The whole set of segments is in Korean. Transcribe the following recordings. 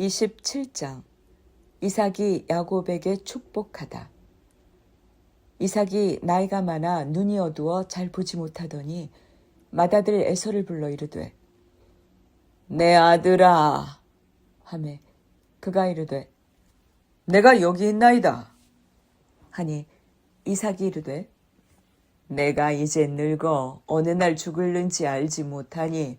27장. 이삭이 야곱에게 축복하다. 이삭이 나이가 많아 눈이 어두워 잘 보지 못하더니 맏아들 에서를 불러 이르되 내 아들아! 하매 그가 이르되 내가 여기 있나이다. 하니 이삭이 이르되 내가 이제 늙어 어느 날 죽을는지 알지 못하니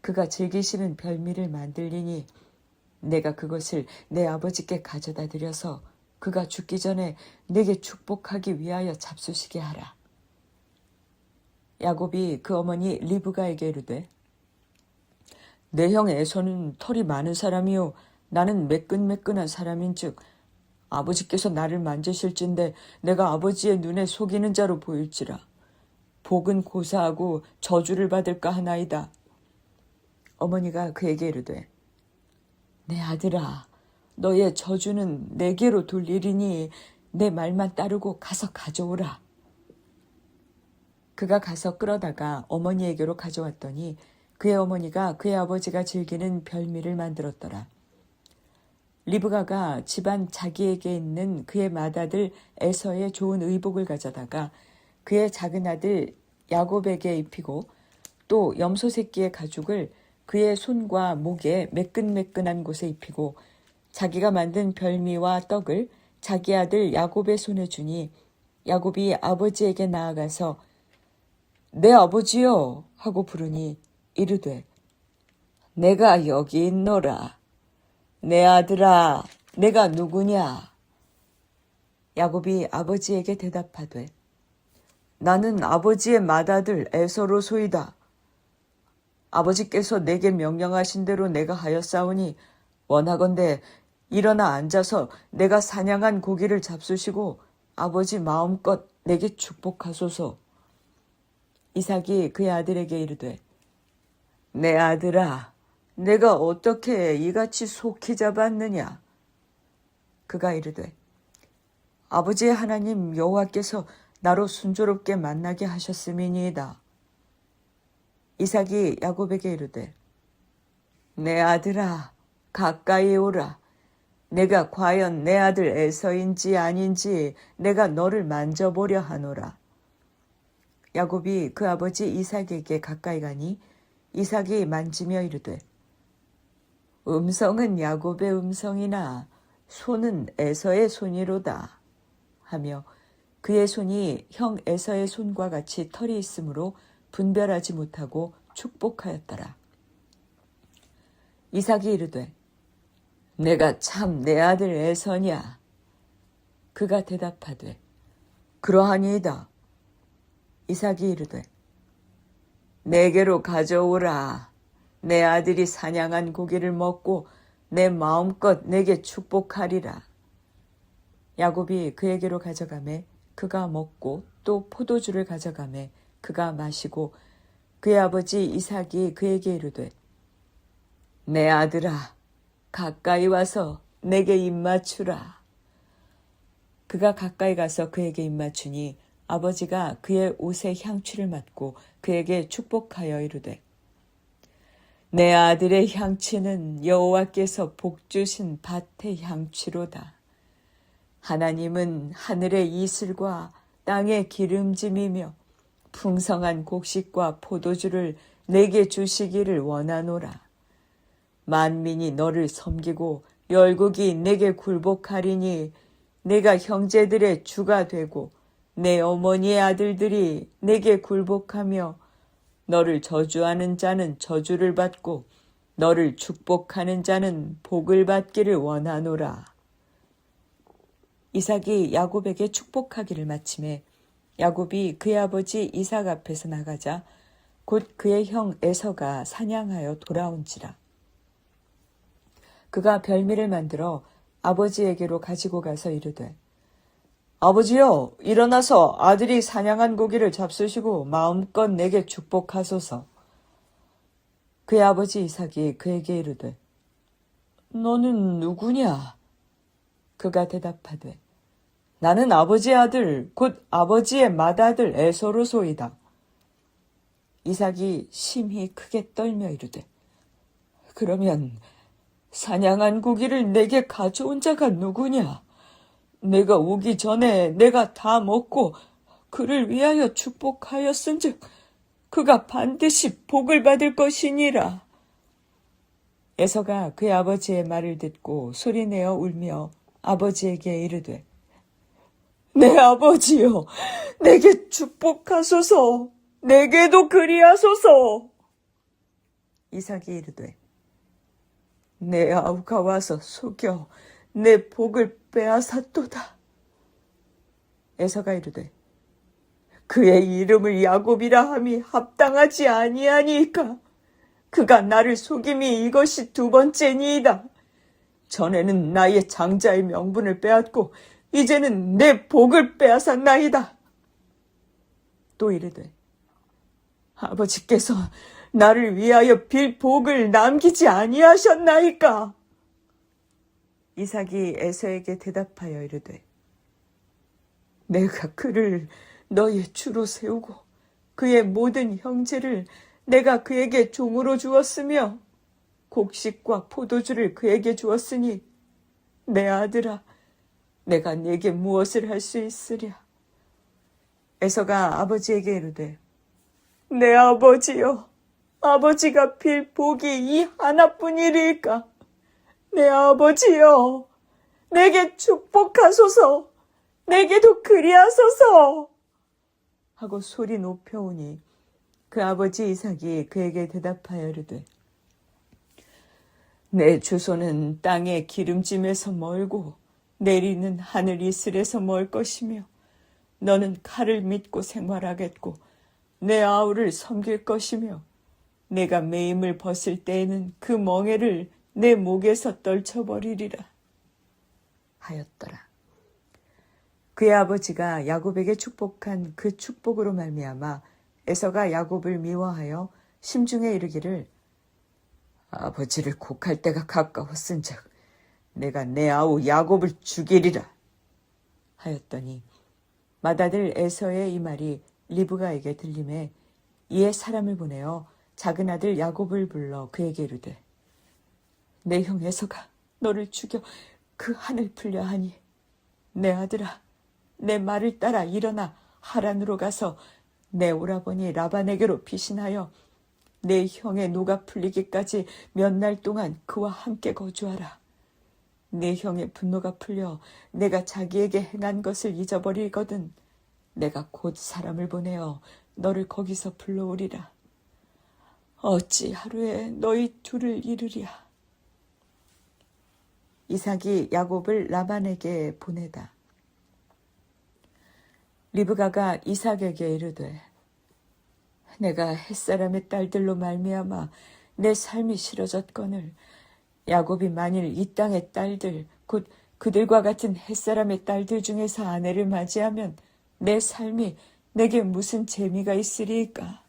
그가 즐기시는 별미를 만들리니 내가 그것을 내 아버지께 가져다 드려서 그가 죽기 전에 내게 축복하기 위하여 잡수시게 하라. 야곱이 그 어머니 리브가에게 이르되 내 형 에서는 털이 많은 사람이요 나는 매끈매끈한 사람인즉 아버지께서 나를 만지실진데 내가 아버지의 눈에 속이는 자로 보일지라 복은 고사하고 저주를 받을까 하나이다. 어머니가 그에게 이르되 내 아들아 너의 저주는 내게로 돌리리니 내 말만 따르고 가서 가져오라. 그가 가서 끌어다가 어머니에게로 가져왔더니 그의 어머니가 그의 아버지가 즐기는 별미를 만들었더라. 리브가가 집안 자기에게 있는 그의 맏아들 에서의 좋은 의복을 가져다가 그의 작은 아들 야곱에게 입히고 또 염소 새끼의 가죽을 그의 손과 목에 매끈매끈한 곳에 입히고 자기가 만든 별미와 떡을 자기 아들 야곱의 손에 주니 야곱이 아버지에게 나아가서 내 아버지여 하고 부르니 이르되 내가 여기 있노라. 내 아들아 내가 누구냐? 야곱이 아버지에게 대답하되 나는 아버지의 맏아들 에서로 소이다 아버지께서 내게 명령하신 대로 내가 하였사오니 원하건대 일어나 앉아서 내가 사냥한 고기를 잡수시고 아버지 마음껏 내게 축복하소서. 이삭이 그의 아들에게 이르되 내 아들아 내가 어떻게 이같이 속히 잡았느냐 그가 이르되 아버지의 하나님 여호와께서 나로 순조롭게 만나게 하셨음이니이다. 이삭이 야곱에게 이르되 내 아들아 가까이 오라. 내가 과연 내 아들 에서인지 아닌지 내가 너를 만져보려 하노라. 야곱이 그 아버지 이삭에게 가까이 가니 이삭이 만지며 이르되 음성은 야곱의 음성이나 손은 에서의 손이로다 하며 그의 손이 형 에서의 손과 같이 털이 있으므로 분별하지 못하고 축복하였더라. 이삭이 이르되 내가 참 내 아들 에서냐 그가 대답하되 그러하니이다. 이삭이 이르되 내게로 가져오라 내 아들이 사냥한 고기를 먹고 내 마음껏 내게 축복하리라. 야곱이 그에게로 가져가매 그가 먹고 또 포도주를 가져가매 그가 마시고 그의 아버지 이삭이 그에게 이르되 내 아들아 가까이 와서 내게 입맞추라. 그가 가까이 가서 그에게 입맞추니 아버지가 그의 옷에 향취를 맡고 그에게 축복하여 이르되 내 아들의 향취는 여호와께서 복 주신 밭의 향취로다. 하나님은 하늘의 이슬과 땅의 기름짐이며 풍성한 곡식과 포도주를 내게 주시기를 원하노라. 만민이 너를 섬기고 열국이 내게 굴복하리니 내가 형제들의 주가 되고 내 어머니의 아들들이 내게 굴복하며 너를 저주하는 자는 저주를 받고 너를 축복하는 자는 복을 받기를 원하노라. 이삭이 야곱에게 축복하기를 마침에 야곱이 그의 아버지 이삭 앞에서 나가자 곧 그의 형 에서가 사냥하여 돌아온지라. 그가 별미를 만들어 아버지에게로 가지고 가서 이르되 아버지여 일어나서 아들이 사냥한 고기를 잡수시고 마음껏 내게 축복하소서. 그의 아버지 이삭이 그에게 이르되 너는 누구냐? 그가 대답하되 나는 아버지의 아들 곧 아버지의 맏아들 에서로소이다. 이삭이 심히 크게 떨며 이르되 그러면 사냥한 고기를 내게 가져온 자가 누구냐? 내가 오기 전에 내가 다 먹고 그를 위하여 축복하였은즉 그가 반드시 복을 받을 것이니라. 에서가 그의 아버지의 말을 듣고 소리내어 울며 아버지에게 이르되 내 아버지여 내게 축복하소서 내게도 그리하소서 이삭이 이르되 내 아우가 와서 속여 내 복을 빼앗았도다. 에서가 이르되 그의 이름을 야곱이라 함이 합당하지 아니하니까 그가 나를 속임이 이것이 두 번째니이다. 전에는 나의 장자의 명분을 빼앗고 이제는 내 복을 빼앗았나이다. 또 이르되 아버지께서 나를 위하여 빌 복을 남기지 아니하셨나이까? 이삭이 에서에게 대답하여 이르되 내가 그를 너의 주로 세우고 그의 모든 형제를 내가 그에게 종으로 주었으며 곡식과 포도주를 그에게 주었으니 내 아들아 내가 네게 무엇을 할 수 있으랴 에서가 아버지에게 이르되 내 아버지여 아버지가 빌 복이 이 하나뿐이리까 내 아버지여, 내게 축복하소서, 내게도 그리하소서. 하고 소리 높여오니 그 아버지 이삭이 그에게 대답하여 이르되 내 주소는 땅의 기름짐에서 멀고 내리는 하늘 이슬에서 멀 것이며 너는 칼을 믿고 생활하겠고 내 아우를 섬길 것이며 내가 매임을 벗을 때에는 그 멍에를 내 목에서 떨쳐버리리라 하였더라. 그의 아버지가 야곱에게 축복한 그 축복으로 말미암아 에서가 야곱을 미워하여 심중에 이르기를 아버지를 곡할 때가 가까웠은즉 내가 내 아우 야곱을 죽이리라 하였더니 맏아들 에서의 이 말이 리브가에게 들림에 이에 사람을 보내어 작은 아들 야곱을 불러 그에게 이르되 내 형 에서가 너를 죽여 그 한을 풀려 하니 내 아들아 내 말을 따라 일어나 하란으로 가서 내 오라버니 라반에게로 피신하여 내 형의 노가 풀리기까지 몇 날 동안 그와 함께 거주하라. 내 형의 분노가 풀려 내가 자기에게 행한 것을 잊어버리거든 내가 곧 사람을 보내어 너를 거기서 불러오리라. 어찌 하루에 너희 둘을 이르랴. 이삭이 야곱을 라반에게 보내다. 리브가가 이삭에게 이르되 내가 햇사람의 딸들로 말미암아 내 삶이 싫어졌거늘 야곱이 만일 이 땅의 딸들 곧 그들과 같은 햇사람의 딸들 중에서 아내를 맞이하면 내 삶이 내게 무슨 재미가 있으리까?